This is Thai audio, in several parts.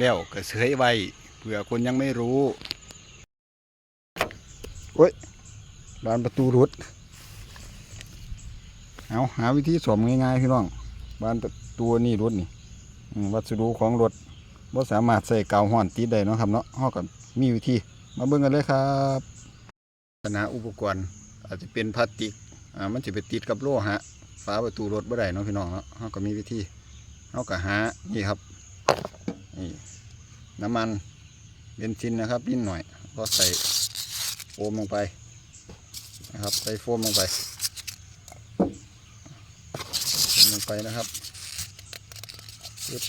แล้วก็เสยไว้เผื่อคนยังไม่รู้โอ้ยบานประตูรุดเอาหาวิธีสวมง่ายๆพี่น้องบานประตูนี่รุดนี่วัสดุของรถว่าสามารถใส่กาวห่อนติดได้เนาะครับเนาะห้อกับมีวิธี มาเบิ่งกันเลยครับปัญหาอุปกรณ์อาจจะเป็นพลาสติกอ่ามันจะไปติดกับโลหะฝาประตูรถบ่ได้เนาะพี่น้องเนาะห้อก็มีวิธีห้อก็หานี่ครับ น้ำมันเบนซินนะครับนิดหน่อย ก็ใส่โฟมลงไปนะครับใส่โฟมลงไปฟมลงไปนะครับปึ๊บ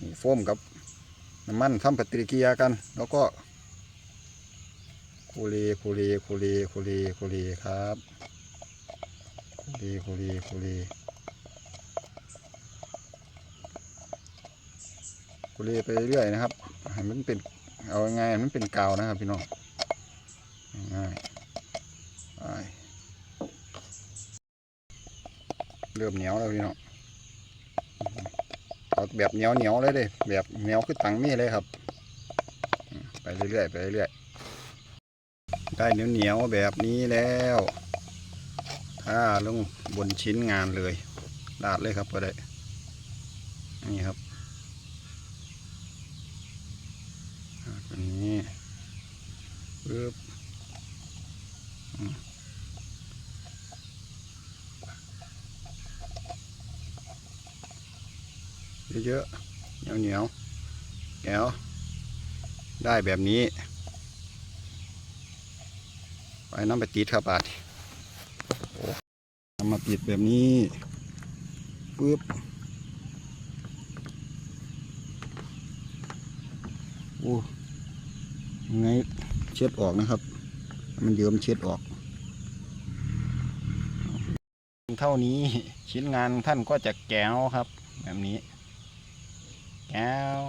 นี่โฟมกับน้ำมันทำปฏิกิริยากัน แล้วก็คูรีคูรีคูรีคูรีคูรีครับคูรีคูรีคูรี กุเลไปเรื่อยๆนะครับให้มันเป็นเอาง่ายมันเป็นกาวนะครับพี่น้องง่ายเริ่มเหนียวแล้วพี่น้องเอาแบบเหนียวเหนียวเลยเด้แบบเหนียวคือตังมีเลยครับ ไปเรื่อยๆไปเรื่อยๆได้เหนียวเหนียวแบบนี้แล้วถ้าลงบนชิ้นงานเลยลาดเลยครับก็ได้นี่ครับนี้ ปึ๊บเยอะๆเหนียวเหนียวๆแก้วได้แบบนี้ ไปน้ำไปติดครับบาดโอ้นำมาปิดแบบนี้ปึ๊บโอ้ไง เช็ดออกนะครับ มันเยิ้มเช็ดออก เท่านี้ชิ้นงานท่านก็จะแก้วครับ แบบนี้ แก้ว